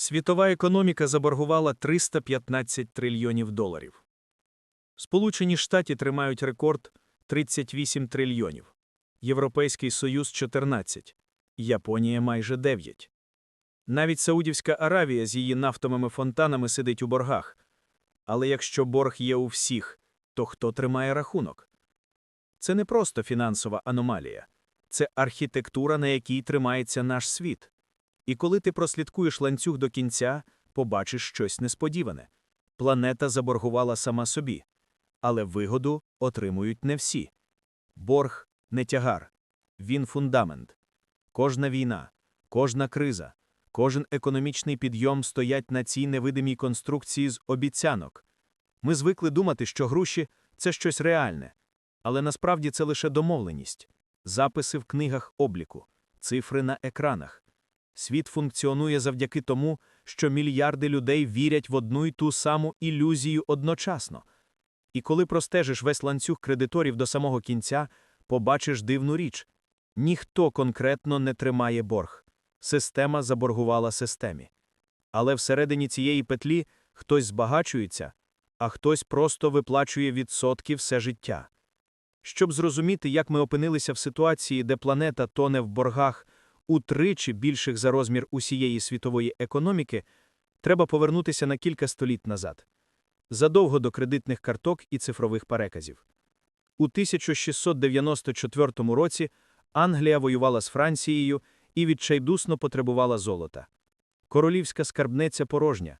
Світова економіка заборгувала 315 трильйонів доларів. Сполучені Штати тримають рекорд 38 трильйонів, Європейський Союз 14, Японія майже 9. Навіть Саудівська Аравія з її нафтовими фонтанами сидить у боргах. Але якщо борг є у всіх, то хто тримає рахунок? Це не просто фінансова аномалія, це архітектура, на якій тримається наш світ. І коли ти прослідкуєш ланцюг до кінця, побачиш щось несподіване. Планета заборгувала сама собі, але вигоду отримують не всі. Борг не тягар, він фундамент. Кожна війна, кожна криза, кожен економічний підйом стоять на цій невидимій конструкції з обіцянок. Ми звикли думати, що гроші це щось реальне, але насправді це лише домовленість, записи в книгах обліку, цифри на екранах. Світ функціонує завдяки тому, що мільярди людей вірять в одну й ту саму ілюзію одночасно. І коли простежиш весь ланцюг кредиторів до самого кінця, побачиш дивну річ ніхто конкретно не тримає борг. Система заборгувала системі. Але всередині цієї петлі хтось збагачується, а хтось просто виплачує відсотки все життя. Щоб зрозуміти, як ми опинилися в ситуації, де планета тоне в боргах утричі більших за розмір усієї світової економіки, треба повернутися на кілька століть назад. Задовго до кредитних карток і цифрових переказів. У 1694 році Англія воювала з Францією і відчайдусно потребувала золота. Королівська скарбниця порожня.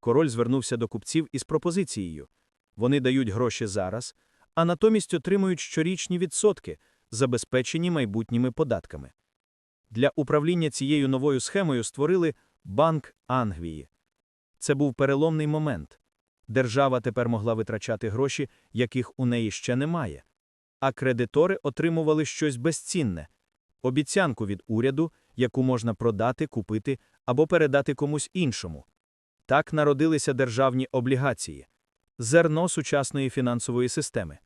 Король звернувся до купців із пропозицією. Вони дають гроші зараз, а натомість отримують щорічні відсотки, забезпечені майбутніми податками. Для управління цією новою схемою створили Банк Англії. Це був переломний момент. Держава тепер могла витрачати гроші, яких у неї ще немає. А кредитори отримували щось безцінне обіцянку від уряду, яку можна продати, купити або передати комусь іншому. Так народилися державні облігації, зерно сучасної фінансової системи.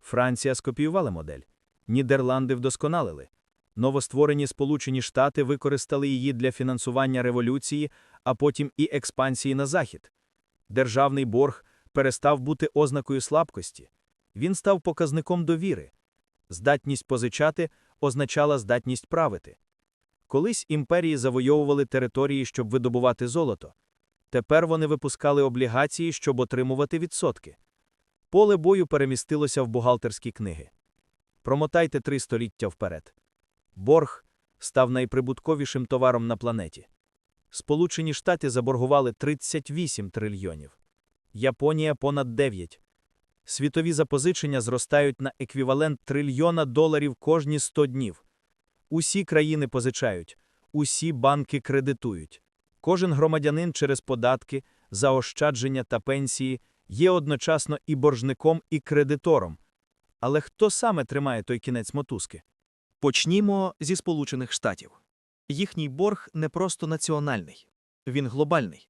Франція скопіювала модель, Нідерланди вдосконалили. Новостворені Сполучені Штати використали її для фінансування революції, а потім і експансії на захід. Державний борг перестав бути ознакою слабкості. Він став показником довіри. Здатність позичати означала здатність правити. Колись імперії завойовували території, щоб видобувати золото. Тепер вони випускали облігації, щоб отримувати відсотки. Поле бою перемістилося в бухгалтерські книги. Промотайте три століття вперед. Борг став найприбутковішим товаром на планеті. Сполучені Штати заборгували 38 трильйонів, Японія понад 9. Світові запозичення зростають на еквівалент трильйона доларів кожні 100 днів. Усі країни позичають, усі банки кредитують. Кожен громадянин через податки, заощадження та пенсії є одночасно і боржником, і кредитором. Але хто саме тримає той кінець мотузки? Почнімо зі Сполучених Штатів. Їхній борг не просто національний, він глобальний.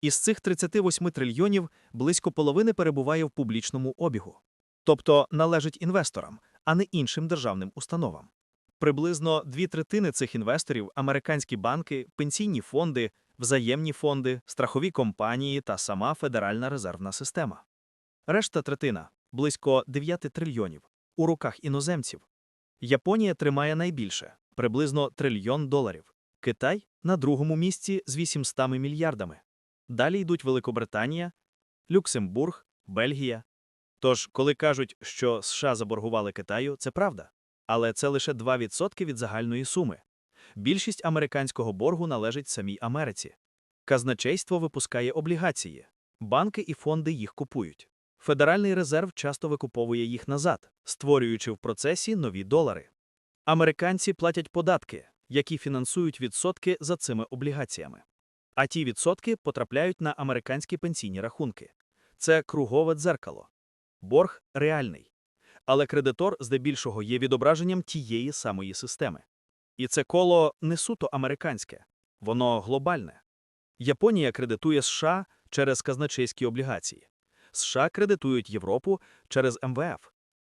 Із цих 38 трильйонів близько половини перебуває в публічному обігу, тобто належить інвесторам, а не іншим державним установам. Приблизно дві третини цих інвесторів американські банки, пенсійні фонди, взаємні фонди, страхові компанії та сама Федеральна резервна система. Решта третина близько 9 трильйонів у руках іноземців. Японія тримає найбільше приблизно трильйон доларів. Китай на другому місці з 800 мільярдами. Далі йдуть Великобританія, Люксембург, Бельгія. Тож, коли кажуть, що США заборгували Китаю, це правда. Але це лише 2% від загальної суми. Більшість американського боргу належить самій Америці. Казначейство випускає облігації, банки і фонди їх купують. Федеральний резерв часто викуповує їх назад, створюючи в процесі нові долари. Американці платять податки, які фінансують відсотки за цими облігаціями. А ті відсотки потрапляють на американські пенсійні рахунки. Це кругове дзеркало. Борг реальний. Але кредитор здебільшого є відображенням тієї самої системи. І це коло не суто американське, воно глобальне. Японія кредитує США через казначейські облігації. США кредитують Європу через МВФ.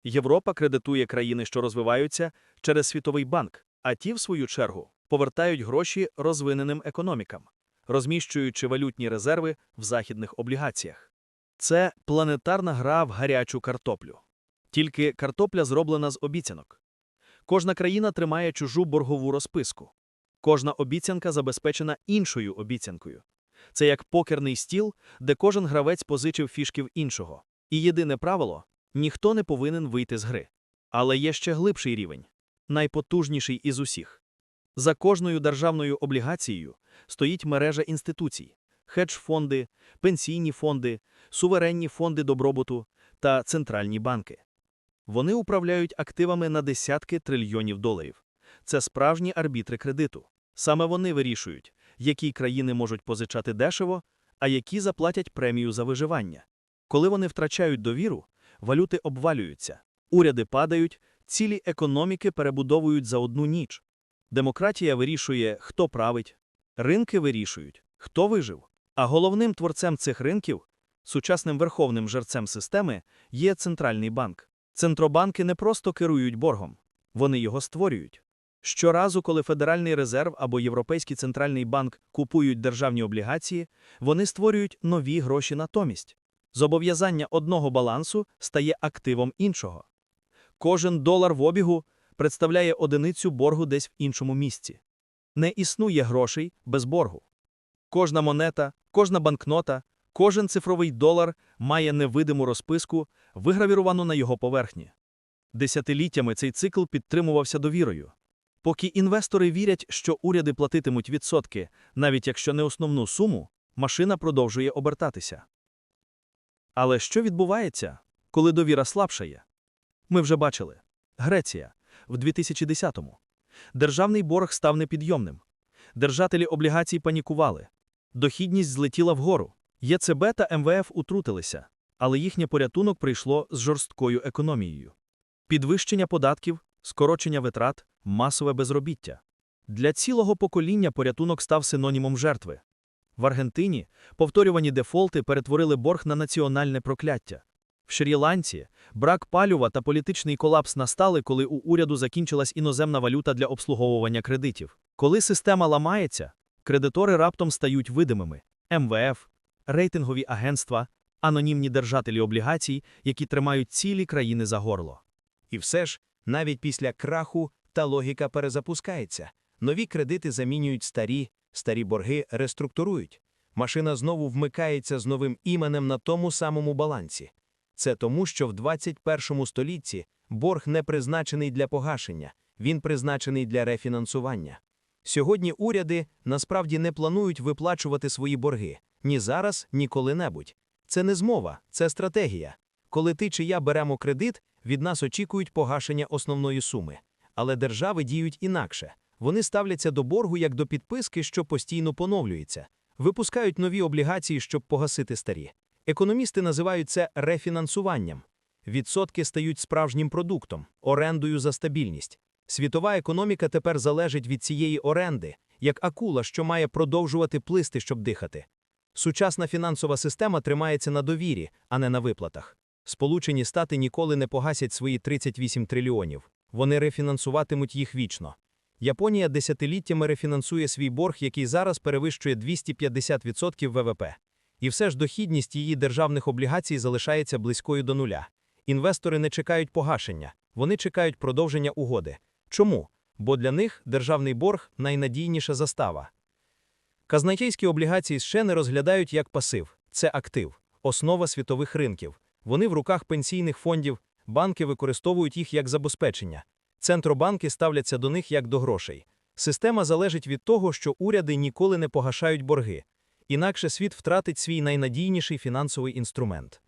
Європа кредитує країни, що розвиваються, через Світовий банк, а ті, в свою чергу, повертають гроші розвиненим економікам. розміщуючи валютні резерви в західних облігаціях. Це планетарна гра в гарячу картоплю. Тільки картопля зроблена з обіцянок. Кожна країна тримає чужу боргову розписку. Кожна обіцянка забезпечена іншою обіцянкою. Це як покерний стіл, де кожен гравець позичив фішки в іншого. І єдине правило – ніхто не повинен вийти з гри. Але є ще глибший рівень, найпотужніший із усіх. За кожною державною облігацією стоїть мережа інституцій – хедж-фонди, пенсійні фонди, суверенні фонди добробуту та центральні банки. Вони управляють активами на десятки трильйонів доларів. Це справжні арбітри кредиту. Саме вони вирішують, які країни можуть позичати дешево, а які заплатять премію за виживання. Коли вони втрачають довіру, валюти обвалюються, уряди падають, цілі економіки перебудовують за одну ніч. Демократія вирішує, хто править, ринки вирішують, хто вижив. А головним творцем цих ринків, сучасним верховним жерцем системи, є центральний банк. Центробанки не просто керують боргом, вони його створюють. Щоразу, коли Федеральний резерв або Європейський центральний банк купують державні облігації, вони створюють нові гроші натомість. Зобов'язання одного балансу стає активом іншого. Кожен долар в обігу представляє одиницю боргу десь в іншому місці. Не існує грошей без боргу. Кожна монета, кожна банкнота, кожен цифровий долар має невидиму розписку, вигравіровану на його поверхні. Десятиліттями цей цикл підтримувався довірою. Поки інвестори вірять, що уряди платитимуть відсотки, навіть якщо не основну суму, машина продовжує обертатися. Але що відбувається, коли довіра слабшає? Ми вже бачили. Греція в 2010-му. Державний борг став непідйомним. Держателі облігацій панікували. Дохідність злетіла вгору. ЄЦБ та МВФ утрутилися, але їхнє порятунок прийшло з жорсткою економією. Підвищення податків, скорочення витрат, масове безробіття. Для цілого покоління порятунок став синонімом жертви. В Аргентині повторювані дефолти перетворили борг на національне прокляття. В Шрі-Ланці брак палюва та політичний колапс настали, коли у уряду закінчилась іноземна валюта для обслуговування кредитів. Коли система ламається, кредитори раптом стають видимими. МВФ, рейтингові агентства, анонімні держателі облігацій, які тримають цілі країни за горло. І все ж, навіть після краху та логіка перезапускається. Нові кредити замінюють старі, старі борги реструктурують. Машина знову вмикається з новим іменем на тому самому балансі. Це тому, що в 21 столітті борг не призначений для погашення, він призначений для рефінансування. Сьогодні уряди насправді не планують виплачувати свої борги ні зараз, ні коли-небудь. Це не змова, це стратегія. Коли ти чи я беремо кредит, від нас очікують погашення основної суми. Але держави діють інакше. Вони ставляться до боргу як до підписки, що постійно поновлюється, випускають нові облігації, щоб погасити старі. Економісти називають це рефінансуванням. Відсотки стають справжнім продуктом, орендою за стабільність. Світова економіка тепер залежить від цієї оренди, як акула, що має продовжувати плисти, щоб дихати. Сучасна фінансова система тримається на довірі, а не на виплатах. Сполучені Стати ніколи не погасять свої 38 трильйонів. Вони рефінансуватимуть їх вічно. Японія десятиліттями рефінансує свій борг, який зараз перевищує 250% ВВП. І все ж дохідність її державних облігацій залишається близькою до нуля. Інвестори не чекають погашення, вони чекають продовження угоди. Чому? Бо для них державний борг найнадійніша застава. Казначейські облігації ще не розглядають як пасив, це актив, основа світових ринків. Вони в руках пенсійних фондів, банки використовують їх як забезпечення. Центробанки ставляться до них як до грошей. Система залежить від того, що уряди ніколи не погашають борги. Інакше світ втратить свій найнадійніший фінансовий інструмент.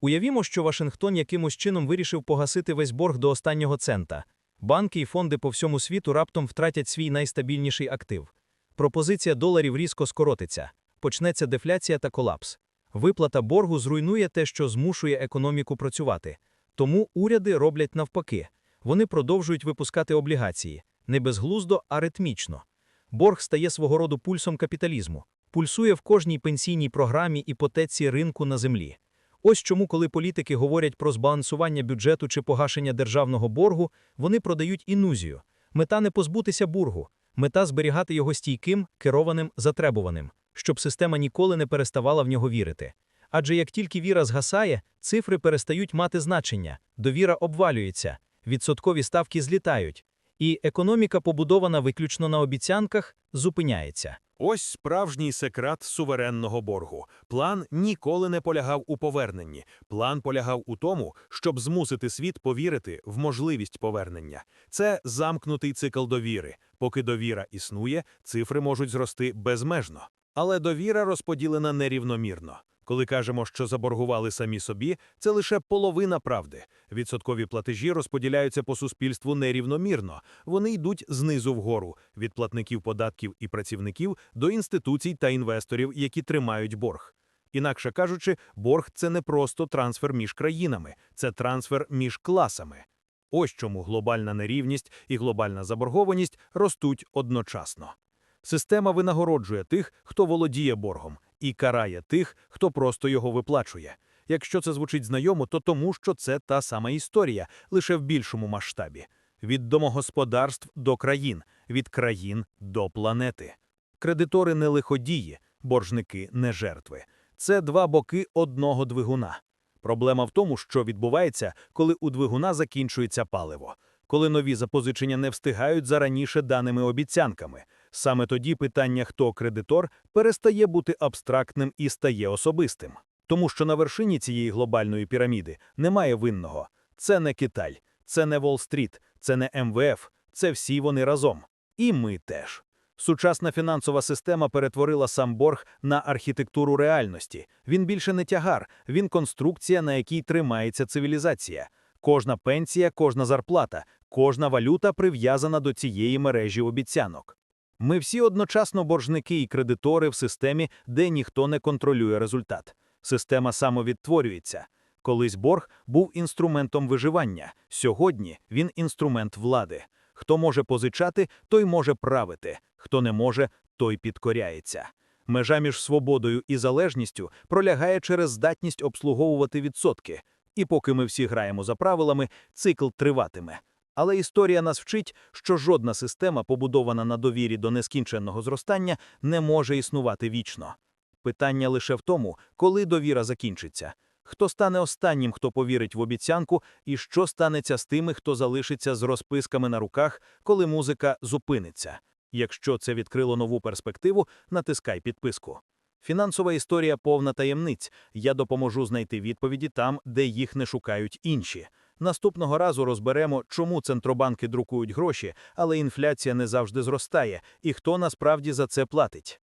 Уявімо, що Вашингтон якимось чином вирішив погасити весь борг до останнього цента. Банки і фонди по всьому світу раптом втратять свій найстабільніший актив. Пропозиція доларів різко скоротиться, почнеться дефляція та колапс. Виплата боргу зруйнує те, що змушує економіку працювати. Тому уряди роблять навпаки. Вони продовжують випускати облігації не безглуздо, а ритмічно. Борг стає свого роду пульсом капіталізму, пульсує в кожній пенсійній програмі іпотеці ринку на землі. Ось чому, коли політики говорять про збалансування бюджету чи погашення державного боргу, вони продають інузію. Мета не позбутися боргу, мета зберігати його стійким, керованим, затребуваним. щоб система ніколи не переставала в нього вірити. Адже як тільки віра згасає, цифри перестають мати значення, довіра обвалюється, відсоткові ставки злітають, і економіка, побудована виключно на обіцянках, зупиняється. Ось справжній секрет суверенного боргу. План ніколи не полягав у поверненні. План полягав у тому, щоб змусити світ повірити в можливість повернення. Це замкнутий цикл довіри. Поки довіра існує, цифри можуть зрости безмежно. Але довіра розподілена нерівномірно. Коли кажемо, що заборгували самі собі, це лише половина правди. Відсоткові платежі розподіляються по суспільству нерівномірно. Вони йдуть знизу вгору від платників податків і працівників до інституцій та інвесторів, які тримають борг. Інакше кажучи, борг це не просто трансфер між країнами, це трансфер між класами. Ось чому глобальна нерівність і глобальна заборгованість ростуть одночасно. Система винагороджує тих, хто володіє боргом, і карає тих, хто просто його виплачує. Якщо це звучить знайомо, то тому, що це та сама історія, лише в більшому масштабі. Від домогосподарств до країн, від країн до планети. Кредитори не лиходії, боржники не жертви. Це два боки одного двигуна. Проблема в тому, що відбувається, коли у двигуна закінчується паливо, коли нові запозичення не встигають за раніше даними обіцянками. Саме тоді питання, хто кредитор, перестає бути абстрактним і стає особистим. Тому що на вершині цієї глобальної піраміди немає винного. Це не Китай, це не Уолл-стріт, це не МВФ, це всі вони разом. І ми теж. Сучасна фінансова система перетворила сам борг на архітектуру реальності. Він більше не тягар, він конструкція, на якій тримається цивілізація. Кожна пенсія, кожна зарплата, кожна валюта прив'язана до цієї мережі обіцянок. Ми всі одночасно боржники і кредитори в системі, де ніхто не контролює результат. Система самовідтворюється. Колись борг був інструментом виживання, сьогодні він інструмент влади. Хто може позичати, той може правити, хто не може, той підкоряється. Межа між свободою і залежністю пролягає через здатність обслуговувати відсотки. І поки ми всі граємо за правилами, цикл триватиме. Але історія нас вчить, що жодна система, побудована на довірі до нескінченного зростання, не може існувати вічно. Питання лише в тому, коли довіра закінчиться. Хто стане останнім, хто повірить в обіцянку, і що станеться з тими, хто залишиться з розписками на руках, коли музика зупиниться. Якщо це відкрило нову перспективу, натискай підписку. Фінансова історія повна таємниць. Я допоможу знайти відповіді там, де їх не шукають інші. Наступного разу розберемо, чому центробанки друкують гроші, але інфляція не завжди зростає, і хто насправді за це платить.